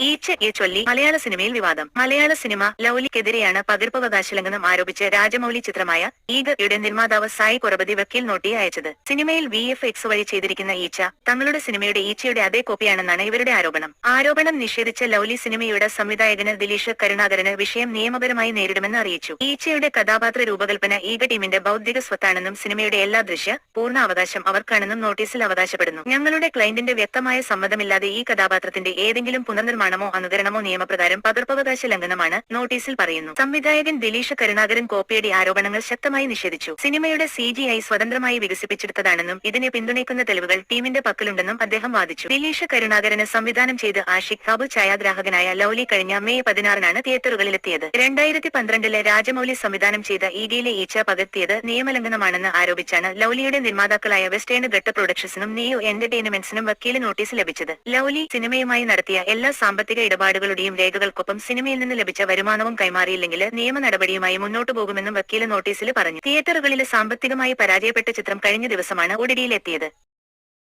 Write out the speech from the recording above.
ഈച്ചയെ ചൊല്ലി മലയാള സിനിമയിൽ വിവാദം. മലയാള സിനിമ ലൗലിക്കെതിരെയാണ് പകർപ്പവകാശ ലംഘനം ആരോപിച്ച് രാജമൌലി ചിത്രമായ ഈഗയുടെ നിർമ്മാതാവ് സായി കുറബതി വക്കീൽ നോട്ടി അയച്ചത്. സിനിമയിൽ വി എഫ് എക്സ് വഴി ചെയ്തിരിക്കുന്ന ഈച്ച തങ്ങളുടെ സിനിമയുടെ ഈച്ചയുടെ അതേ കോപ്പിയാണെന്നാണ് ഇവരുടെ ആരോപണം. ആരോപണം നിഷേധിച്ച ലൗലി സിനിമയുടെ സംവിധായകന് ദിലീഷ് കരുണാകരന് വിഷയം നിയമപരമായി നേരിടുമെന്ന് അറിയിച്ചു. ഈച്ചയുടെ കഥാപാത്ര രൂപകൽപ്പന ഈഗ ടീമിന്റെ ബൌദ്ധിക സ്വത്താണെന്നും സിനിമയുടെ എല്ലാ ദൃശ്യ പൂർണ അവകാശം അവർക്കാണെന്നും നോട്ടീസിൽ അവകാശപ്പെടുന്നു. ഞങ്ങളുടെ ക്ലയന്റിന്റെ വ്യക്തമായ സമ്മതമില്ലാതെ ഈ കഥാപാത്രത്തിന്റെ ഏതെങ്കിലും പുനർനിർമ്മാണമോ അനുകരണമോ നിയമപ്രകാരം പകർപ്പവകാശ ലംഘനമാണ് നോട്ടീസിൽ പറയുന്നു. സംവിധായകൻ ദിലീഷ് കരുണാകരൻ കോപ്പിയടി ആരോപണങ്ങൾ ശക്തമായി നിഷേധിച്ചു. സിനിമയുടെ സി ജി ഐ സ്വതന്ത്രമായി വികസിപ്പിച്ചെടുത്തതാണെന്നും ഇതിനെ പിന്തുണയ്ക്കുന്ന തെളിവുകൾ ടീമിന്റെ പക്കലുണ്ടെന്നും അദ്ദേഹം വാദിച്ചു. ദിലീഷ് കരുണാകരന് സംവിധാനം ചെയ്ത് ആഷിഖ് ഖാബ് ഛായാഗ്രാഹകനായ ലൌലി കഴിഞ്ഞ മെയ് പതിനാറിനാണ് തിയേറ്ററുകളിലെത്തിയത്. രണ്ടായിരത്തി പന്ത്രണ്ടിലെ രാജമൌലി സംവിധാനം ചെയ്ത ഈഗയിലെ ഈച്ച പകർത്തിയത് നിയമലംഘനമാണെന്ന് ആരോപിച്ചാണ് ലൌലിയുടെ നിർമ്മാതാക്കളായ വെസ്റ്റേൺ ഘട്ട പ്രൊഡക്ഷൻസിനും നിയോ എന്റർടൈൻമെന്റ്സിനും വക്കീൽ നോട്ടീസ് ലഭിച്ചത്. ലൌലി സിനിമയുമായി നടത്തിയ എല്ലാ സാമ്പത്തിക ഇടപാടുകളുടെയും രേഖകൾക്കൊപ്പം സിനിമയിൽ നിന്ന് ലഭിച്ച വരുമാനവും കൈമാറിയില്ലെങ്കിൽ നിയമ നടപടിയുമായി മുന്നോട്ടു പോകുമെന്നും വക്കീൽ നോട്ടീസിൽ പറഞ്ഞു. തിയേറ്ററുകളിൽ സാമ്പത്തികമായി പരാജയപ്പെട്ട ചിത്രം കഴിഞ്ഞ ദിവസമാണ് ഒടിടിയിലെത്തിയത്